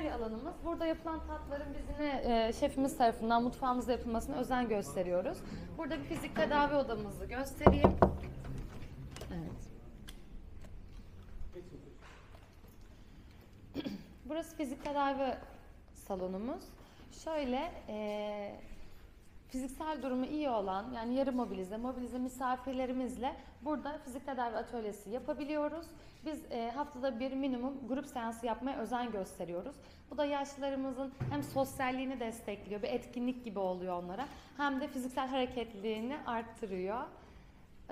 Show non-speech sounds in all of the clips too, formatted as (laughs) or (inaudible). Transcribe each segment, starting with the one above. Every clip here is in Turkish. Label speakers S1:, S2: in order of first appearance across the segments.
S1: kafeterya alanımız. Burada yapılan tatların biz yine e, şefimiz tarafından mutfağımızda yapılmasına özen gösteriyoruz. Burada bir fizik tedavi odamızı göstereyim. Evet. (clears throat) Burası fizik tedavi salonumuz. Şöyle e, fiziksel durumu iyi olan yani yarı mobilize, mobilize misafirlerimizle burada fizik tedavi atölyesi yapabiliyoruz. Biz e, haftada bir minimum grup seansı yapmaya özen gösteriyoruz. Bu da yaşlılarımızın hem sosyalliğini destekliyor, bir etkinlik gibi oluyor onlara. Hem de fiziksel hareketliliğini arttırıyor.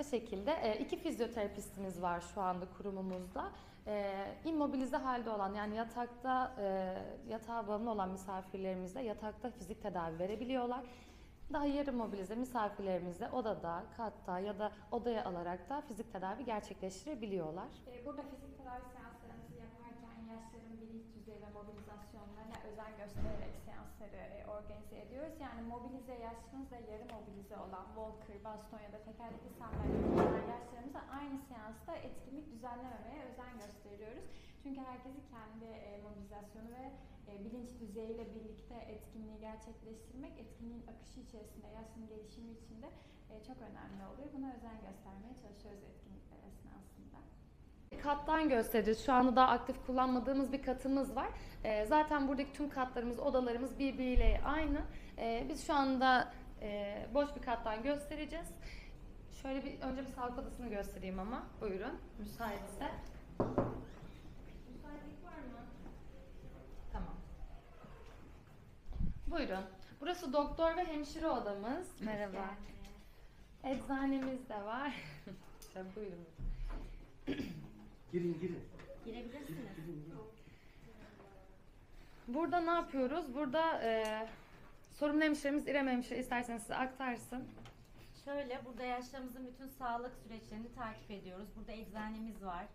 S1: O şekilde e, iki fizyoterapistimiz var şu anda kurumumuzda. E, immobilize halde olan yani yatakta e, yatağa bağımlı olan misafirlerimize yatakta fizik tedavi verebiliyorlar. Daha yarı mobilize misafirlerimize odada, katta ya da odaya alarak da fizik tedavi gerçekleştirebiliyorlar.
S2: Ee, Burada fizik tedavi seanslarımızı yaparken yaşların bilinç düzeyi ve mobilizasyonlarına özen göstererek seansları e, organize ediyoruz. Yani mobilize yaşlımız ve yarı mobilize olan walker, baston ya da tekerlekli sandalye kullanan yaşlarımıza aynı seansta etkinlik düzenlememeye özen gösteriyoruz. Çünkü herkesi kendi e, mobilizasyonu ve bilinç düzeyiyle birlikte etkinliği gerçekleştirmek, etkinliğin akışı içerisinde, yaşlının gelişimi için de e, çok önemli oluyor. Buna özen göstermeye çalışıyoruz etkinlikler esnasında.
S1: Kattan göstereceğiz. Şu anda daha aktif kullanmadığımız bir katımız var. Ee, zaten buradaki tüm katlarımız, odalarımız birbiriyle aynı. Biz şu anda e, boş bir kattan göstereceğiz. Şöyle bir önce bir sağlık odasını göstereyim ama. Buyurun. Müsaitse. Müsaitlik var mı? Tamam. Buyurun. Burası doktor ve hemşire odamız. Merhaba. Eczanemiz de var. (laughs) Şöyle buyurun.
S3: Girin girin.
S4: Girebilirsiniz.
S1: Burada ne yapıyoruz? Burada e, sorumlu hemşiremiz İrem Hemşire isterseniz size aktarsın.
S4: Şöyle burada yaşlarımızın bütün sağlık süreçlerini takip ediyoruz. Burada eczanemiz var.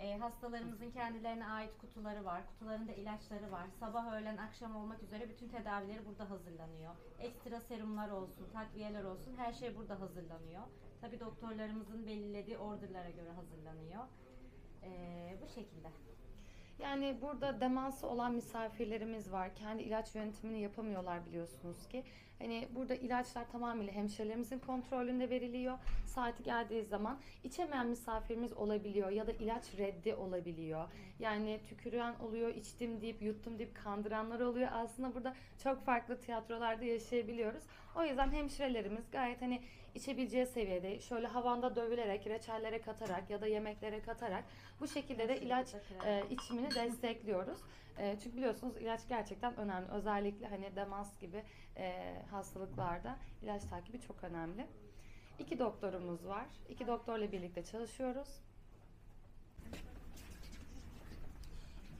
S4: Ee, hastalarımızın kendilerine ait kutuları var. Kutularında ilaçları var. Sabah, öğlen, akşam olmak üzere bütün tedavileri burada hazırlanıyor. Ekstra serumlar olsun, takviyeler olsun her şey burada hazırlanıyor. Tabi doktorlarımızın belirlediği orderlara göre hazırlanıyor. Ee, bu şekilde.
S1: Yani burada demansı olan misafirlerimiz var. Kendi ilaç yönetimini yapamıyorlar biliyorsunuz ki. Hani burada ilaçlar tamamıyla hemşirelerimizin kontrolünde veriliyor. Saati geldiği zaman içemeyen misafirimiz olabiliyor ya da ilaç reddi olabiliyor. Yani tüküren oluyor, içtim deyip yuttum deyip kandıranlar oluyor. Aslında burada çok farklı tiyatrolarda yaşayabiliyoruz. O yüzden hemşirelerimiz gayet hani içebileceği seviyede şöyle havanda dövülerek, reçellere katarak ya da yemeklere katarak bu şekilde de ilaç e, içimini destekliyoruz. E, çünkü biliyorsunuz ilaç gerçekten önemli. Özellikle hani demans gibi e, hastalıklarda ilaç takibi çok önemli. İki doktorumuz var. İki doktorla birlikte çalışıyoruz.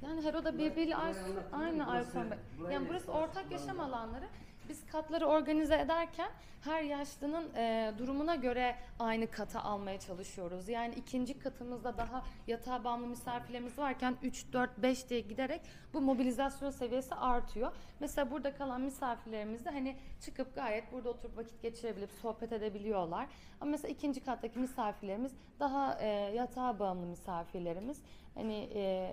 S1: Yani her oda birbiriyle aynı, aynı Bey. Yani burası ortak yaşam alanları. Biz katları organize ederken her yaşlının e, durumuna göre aynı kata almaya çalışıyoruz. Yani ikinci katımızda daha yatağa bağımlı misafirlerimiz varken 3, 4, 5 diye giderek bu mobilizasyon seviyesi artıyor. Mesela burada kalan misafirlerimiz de hani çıkıp gayet burada oturup vakit geçirebilip sohbet edebiliyorlar. Ama mesela ikinci kattaki misafirlerimiz daha e, yatağa bağımlı misafirlerimiz. Hani e,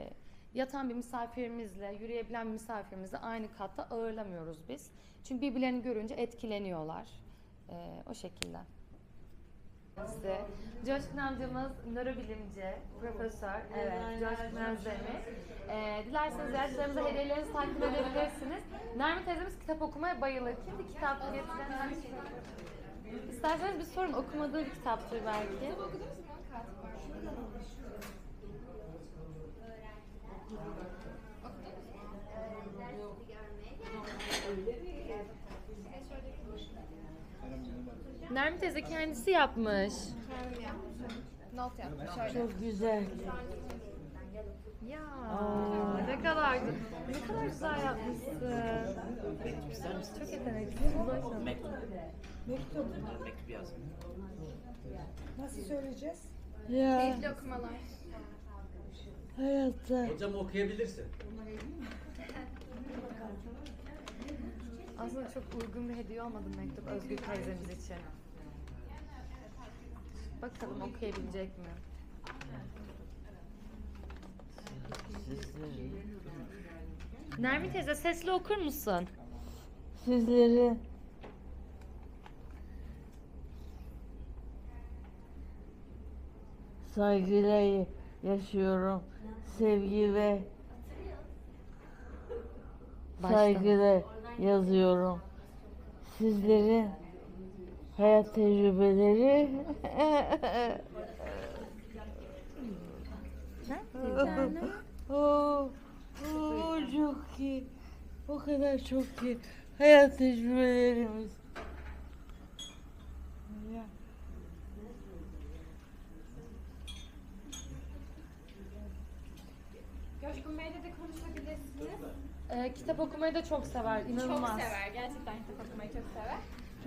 S1: yatan bir misafirimizle, yürüyebilen bir misafirimizle aynı katta ağırlamıyoruz biz. Çünkü birbirlerini görünce etkileniyorlar. Ee, o şekilde. Size Coşkun amcamız nörobilimci, profesör, evet, Coşkun Özdemir. Ee, dilerseniz yaşlarımıza hediyelerinizi takdim edebilirsiniz. Nermin teyzemiz kitap okumaya bayılır. Kimdi kitap getiren? İsterseniz bir sorun okumadığı bir kitaptır belki. Nermin teyze kendisi yapmış.
S2: Not yapmış şöyle.
S5: Çok güzel.
S1: Ya ne kadar güzel. Ne kadar güzel yapmışsın. Çok yetenekli.
S3: Mektup. Mektup yaz.
S5: Nasıl söyleyeceğiz? Ya
S2: Keyifli okumalar.
S5: Hayatta.
S3: Hocam okuyabilirsin.
S1: Aslında çok uygun bir hediye olmadı mektup Özgür teyzemiz için. Bakalım okuyabilecek mi? Nermin teyze sesli okur musun?
S6: Sizleri saygıyla yaşıyorum. Sevgi ve saygıyla yazıyorum. Sizlerin hayat tecrübeleri (laughs) çok iyi. O kadar çok iyi. Hayat tecrübelerimiz. Ya.
S2: Coşkun Bey'le de konuşabilirsiniz.
S1: Ee, kitap okumayı da çok sever, inanılmaz.
S2: Çok sever. Gerçekten kitap okumayı çok sever.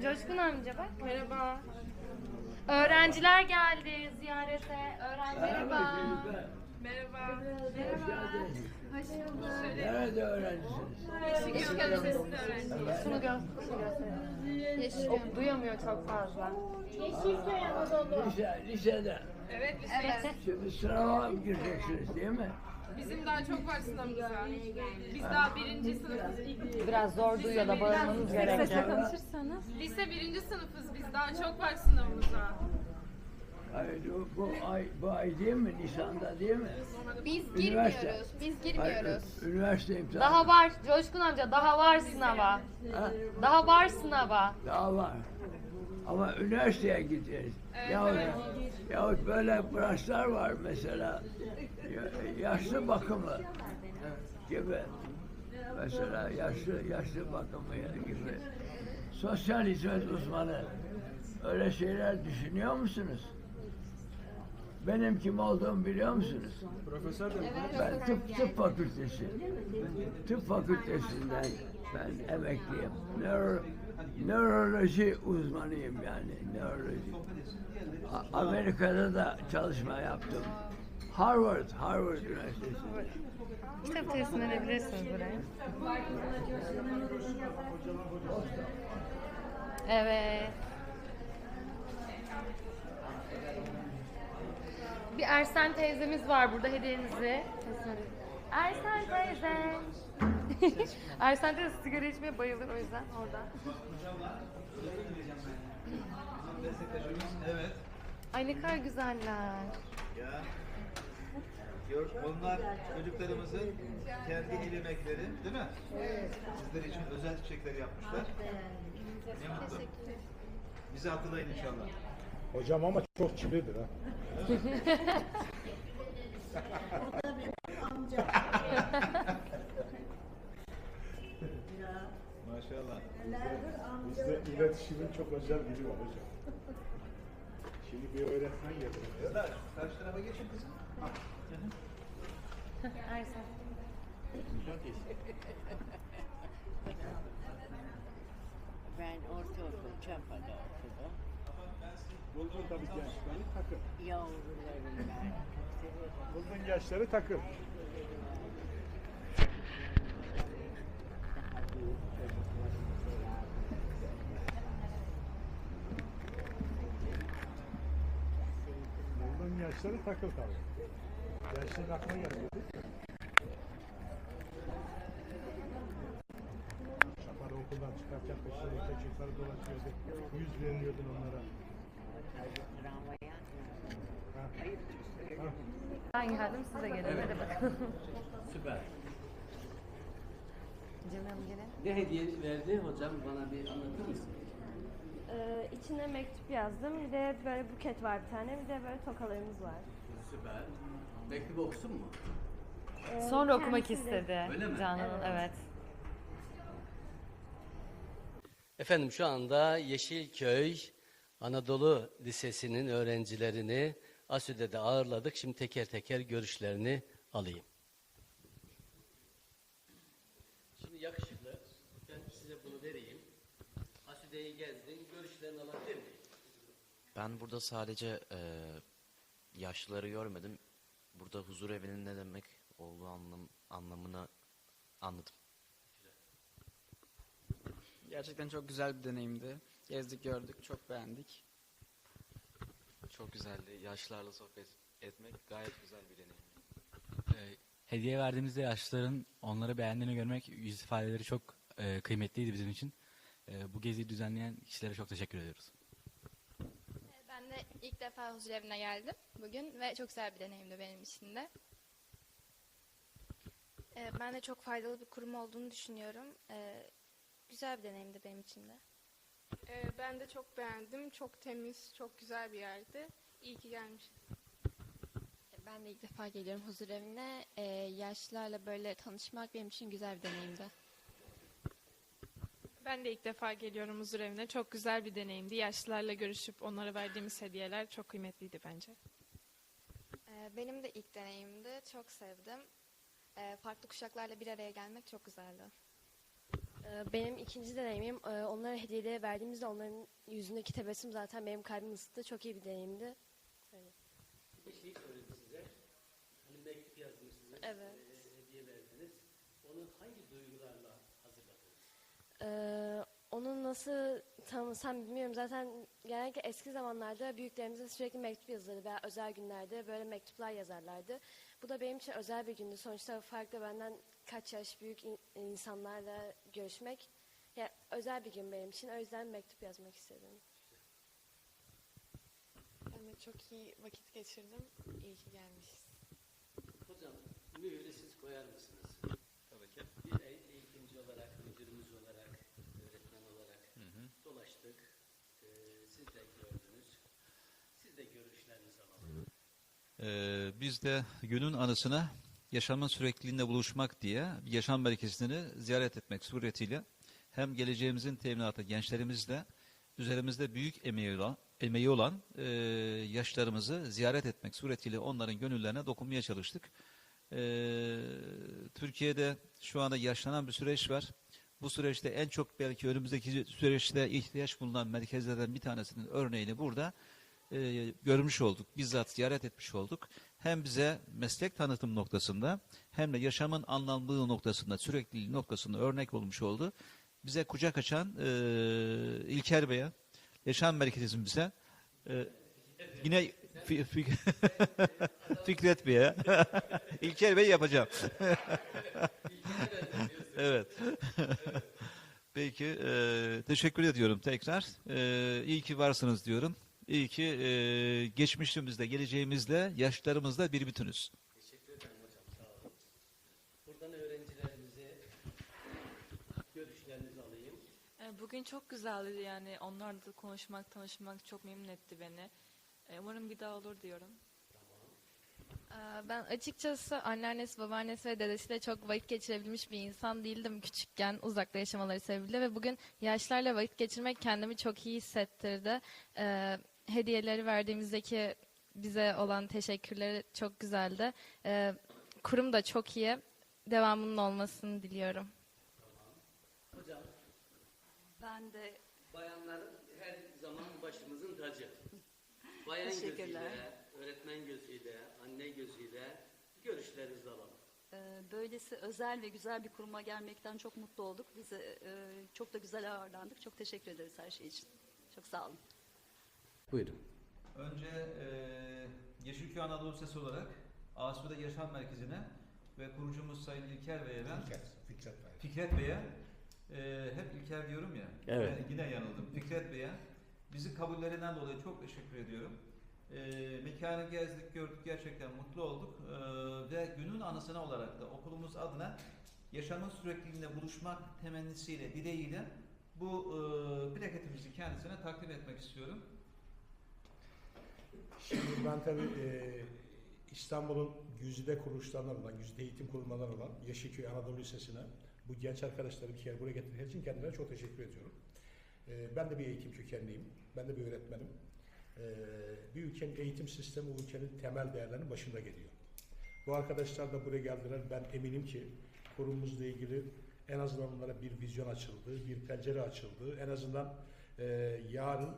S1: Coşkun amca bak. Merhaba. Öğrenciler geldi ziyarete. Öğrenci merhaba. Merhaba.
S7: Nerede öğrencisiniz?
S1: Şunu gö göster. O duyamıyor çok fazla.
S7: Lise, lisede.
S8: Evet, biz,
S7: Şimdi sınava mı gireceksiniz değil mi?
S8: Bizim daha çok var sınavımız var. Biz daha birinci sınıfız. İlk-
S1: Biraz zor duyuyor da bağırmanız gerekiyor.
S8: Lise birinci sınıfız. Biz daha çok var sınavımıza.
S7: Hayır, bu, bu ay bu ay değil mi? Nisan'da değil mi?
S2: Biz
S7: Üniversite.
S2: girmiyoruz. Biz
S7: Hayır,
S2: girmiyoruz.
S7: üniversite imtihanı.
S1: Daha var Coşkun amca daha var sınava.
S7: Ha?
S1: Daha var sınava.
S7: Daha var. Ama üniversiteye gideceğiz. yahut, yahut böyle branşlar var mesela. Ya- Yaşlı bakımı gibi. Mesela yaşlı yaşlı bakımı gibi. Sosyal hizmet uzmanı. Öyle şeyler düşünüyor musunuz? Benim kim olduğumu biliyor musunuz?
S9: Profesör de
S7: Ben tıp, tıp fakültesi. Tıp fakültesinden ben emekliyim. Nöro, nöroloji uzmanıyım yani. Nöroloji. A- Amerika'da da çalışma yaptım. Harvard, Harvard Üniversitesi'nde.
S1: Kitap teslim edebilirsiniz buraya. Evet. Bir Ersen teyzemiz var burada hediyenizi. Ersen teyze. (laughs) Ersen teyze sigara içmeye bayılır o yüzden orada.
S9: Evet.
S1: Ay ne kadar güzeller.
S9: Ya. Gör, onlar çocuklarımızın kendi el emekleri değil mi? Sizler için özel çiçekler yapmışlar. Ne mutlu. Bizi hatırlayın inşallah.
S10: Hocam ama çok çilidir ha. (laughs) (laughs)
S9: Maşallah.
S10: Bizde iletişimin çok özel biri var hocam. Şimdi bir öğretmen geldi.
S9: Kızlar karşı tarafa geçin kızım.
S1: Ersen.
S11: Ben ortaokul Çapa'da okudum.
S10: Buldun tabii gençleri takım.
S11: Yavrularım ben.
S10: Buldun gençleri takım. Buldun gençleri takıl tabii. Gençlerin aklına gelmedi. Şaparı okuldan çıkarken peşlerinde çocukları dolaşıyordu. Yüz veriyordun onlara. Ha.
S1: Ben geldim size gelin. Hadi bakalım.
S3: Süper.
S1: Canım.
S3: Ne hediye verdi hocam bana bir anlatır mısın?
S12: Ee, içine mektup yazdım. Bir de böyle buket var bir tane. Bir de böyle tokalarımız var.
S3: Süper. Mektubu okusun mu?
S12: Ee,
S1: Sonra okumak
S12: kendisi de-
S1: istedi.
S3: Öyle mi?
S1: Canan'ın evet.
S13: Efendim şu anda Yeşilköy Anadolu Lisesi'nin öğrencilerini ASÜDE'de ağırladık. Şimdi teker teker görüşlerini alayım. Şimdi yakışıklı, ben size bunu vereyim. ASÜDE'yi gezdin, görüşlerini alabilir miyim?
S14: Ben burada sadece eee, yaşlıları görmedim. Burada huzur evinin ne demek olduğu anlam, anlamını anladım.
S15: Gerçekten çok güzel bir deneyimdi. Gezdik gördük, çok beğendik.
S14: Çok güzeldi. Yaşlılarla sohbet etmek gayet güzel bir deneyim.
S13: Ee,
S16: hediye verdiğimizde yaşlıların onları beğendiğini görmek yüz ifadeleri çok e, kıymetliydi bizim için. E, bu geziyi düzenleyen kişilere çok teşekkür ediyoruz.
S17: İlk defa huzur evine geldim bugün ve çok güzel bir deneyimdi benim için de. Ee, Ben de çok faydalı bir kurum olduğunu düşünüyorum. Ee, Güzel bir deneyimdi benim için de.
S8: Ee, ben de çok beğendim. Çok temiz, çok güzel bir yerdi. İyi ki gelmişiz.
S17: Ben de ilk defa geliyorum huzur evine. Ee, yaşlılarla böyle tanışmak benim için güzel bir deneyimdi.
S8: Ben de ilk defa geliyorum huzur evine. Çok güzel bir deneyimdi. Yaşlılarla görüşüp onlara verdiğimiz hediyeler çok kıymetliydi bence.
S17: Ee, Benim de ilk deneyimdi. Çok sevdim. Ee, Farklı kuşaklarla bir araya gelmek çok güzeldi.
S12: Ee, Benim ikinci deneyimim e, onlara hediyeleri verdiğimizde onların yüzündeki tebessüm zaten benim kalbimi ısıttı. Çok iyi bir deneyimdi. Öyle.
S13: Bir şey söyledi size. Hani mektup yazmışsınız.
S12: Evet.
S13: e, hediye verdiniz. Onu hangi duygularla hazırladınız?
S12: Ee, onun nasıl tanımsam bilmiyorum. Zaten genellikle eski zamanlarda büyüklerimize sürekli mektup yazılırdı veya özel günlerde böyle mektuplar yazarlardı. Bu da benim için özel bir gündü. Sonuçta farklı benden kaç yaş büyük in- insanlarla görüşmek ya özel bir gün benim için. O yüzden mektup yazmak istedim.
S8: Ben de çok iyi vakit geçirdim. İyi ki gelmişiz.
S13: Hocam mühürü siz koyar mısınız?
S9: Tabii ki.
S13: Bir e- eğitimci olarak, müdürümüz olarak, öğretmen olarak dolaştık. Ee, siz de gördünüz. Siz de görüşlerinizi alalım.
S9: Ee, biz de günün anısına yaşamın sürekliliğinde buluşmak diye yaşam merkezini ziyaret etmek suretiyle hem geleceğimizin teminatı gençlerimizle üzerimizde büyük emeği olan, emeği olan e, yaşlarımızı ziyaret etmek suretiyle onların gönüllerine dokunmaya çalıştık. E, Türkiye'de şu anda yaşlanan bir süreç var. Bu süreçte en çok belki önümüzdeki süreçte ihtiyaç bulunan merkezlerden bir tanesinin örneğini burada e, görmüş olduk. Bizzat ziyaret etmiş olduk. Hem bize meslek tanıtım noktasında hem de yaşamın anlamlılığı noktasında, sürekliliği noktasında örnek olmuş oldu. Bize kucak açan e, İlker Bey'e, yaşam merkezimize, e, yine Fi- Fi- (laughs) Fikret Bey'e, (laughs) İlker Bey yapacağım. (laughs) evet. Peki, e, teşekkür ediyorum tekrar. E, iyi ki varsınız diyorum. İyi ki e, geçmişimizde, geleceğimizle, yaşlarımızla bir bütünüz.
S13: Teşekkür ederim hocam. Sağ olun. Buradan öğrencilerimize görüşlerinizi alayım.
S18: E, Bugün çok güzeldi yani onlarla da konuşmak, tanışmak çok memnun etti beni. E, Umarım bir daha olur diyorum.
S1: Ee, Ben açıkçası anneannesi, babaannesi ve dedesiyle çok vakit geçirebilmiş bir insan değildim küçükken uzakta yaşamaları sebebiyle ve bugün yaşlarla vakit geçirmek kendimi çok iyi hissettirdi. Ee, hediyeleri verdiğimizdeki bize olan teşekkürleri çok güzeldi. Ee, kurum da çok iyi. Devamının olmasını diliyorum.
S13: Hocam,
S19: Ben de
S13: bayanlar her zaman başımızın tacı. (laughs) Bayan gözüyle, öğretmen gözüyle, anne gözüyle görüşlerinizi alalım.
S19: e, böylesi özel ve güzel bir kuruma gelmekten çok mutlu olduk. Bize e, çok da güzel ağırlandık. Çok teşekkür ederiz her şey için. Çok sağ olun.
S13: Buyurun.
S9: Önce e, Yeşilköy Anadolu Sesi olarak Asude Yaşam Merkezi'ne ve kurucumuz Sayın İlker Bey'e ben
S10: Fikret Bey.
S9: Fikret Bey'e e, hep İlker diyorum ya.
S3: Evet.
S9: Yine, yine yanıldım. Fikret Bey'e bizi kabullerinden dolayı çok teşekkür ediyorum. E, mekanı gezdik, gördük, gerçekten mutlu olduk. E, ve günün anısına olarak da okulumuz adına yaşamın sürekliliğinde buluşmak temennisiyle, dileğiyle bu e, plaketimizi kendisine takdim etmek istiyorum.
S10: Şimdi ben tabii e, İstanbul'un güzide kuruluşlarından olan, güzide eğitim kurumlarından olan Yeşilköy Anadolu Lisesi'ne bu genç arkadaşları bir kere buraya getirdiği için kendilerine çok teşekkür ediyorum. E, ben de bir eğitim kökenliyim. Ben de bir öğretmenim. E, bir ülkenin eğitim sistemi ülkenin temel değerlerinin başında geliyor. Bu arkadaşlar da buraya geldiler. Ben eminim ki kurumumuzla ilgili en azından onlara bir vizyon açıldı, bir pencere açıldı. En azından e, yarın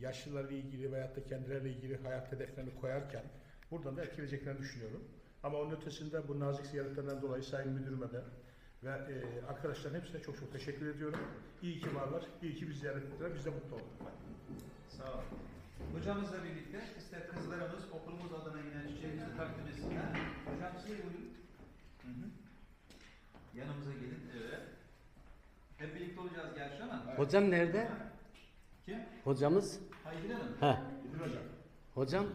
S10: yaşlılarla ilgili veyahut da kendileriyle ilgili hayat hedeflerini koyarken buradan da etkileceklerini düşünüyorum. Ama onun ötesinde bu nazik ziyaretlerinden dolayı Sayın Müdürüme de ve e, arkadaşların hepsine çok çok teşekkür ediyorum. İyi ki varlar, iyi ki biz ziyaret ettiler, biz de mutlu olduk.
S9: Sağ olun. Hocamızla birlikte işte kızlarımız okulumuz adına yine çiçeğimizi takdim etsinler. Hocam siz buyurun. Yanımıza gelin. Evet. Hep birlikte olacağız gerçi ama.
S6: Hocam nerede?
S9: Kim?
S6: Hocamız?
S9: Aydın Hanım.
S6: Ha. Hocam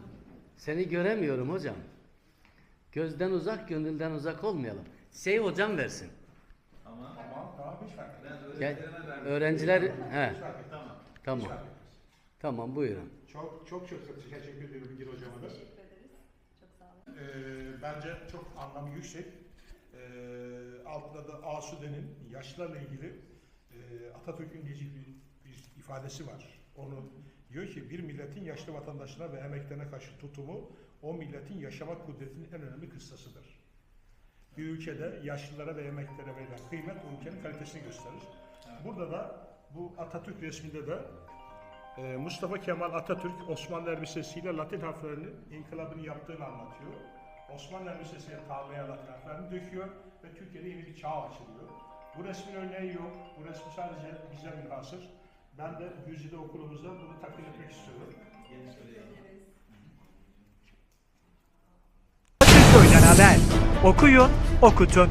S6: seni göremiyorum hocam. Gözden uzak, gönülden uzak olmayalım. Şey hocam versin.
S9: Tamam.
S10: Tamam, tamam hiç fark etmez.
S9: Ben
S6: Gel, öğrenciler he.
S9: Tamam.
S6: Tamam. Tamam buyurun.
S10: Çok çok çok teşekkür ediyorum Bilgin hocama da.
S20: Teşekkür ederiz. Çok sağ olun.
S10: Ee, bence çok anlamı yüksek. Ee, altında da Asude'nin yaşlarla ilgili e, Atatürk'ün bir ifadesi var. Onu diyor ki bir milletin yaşlı vatandaşına ve emeklerine karşı tutumu o milletin yaşama kudretinin en önemli kıssasıdır. Bir ülkede yaşlılara ve emeklere verilen kıymet o ülkenin kalitesini gösterir. Burada da bu Atatürk resminde de e, Mustafa Kemal Atatürk Osmanlı elbisesiyle Latin harflerinin inkılabını yaptığını anlatıyor. Osmanlı elbisesiyle tarlaya Latin harflerini döküyor ve Türkiye'de yeni bir çağ açılıyor. Bu resmin örneği yok. Bu resmi sadece bize münhasır. Ben de Güzide okulumuzda bunu takdim etmek istiyorum.
S14: Köy'den haber. Okuyun, okutun.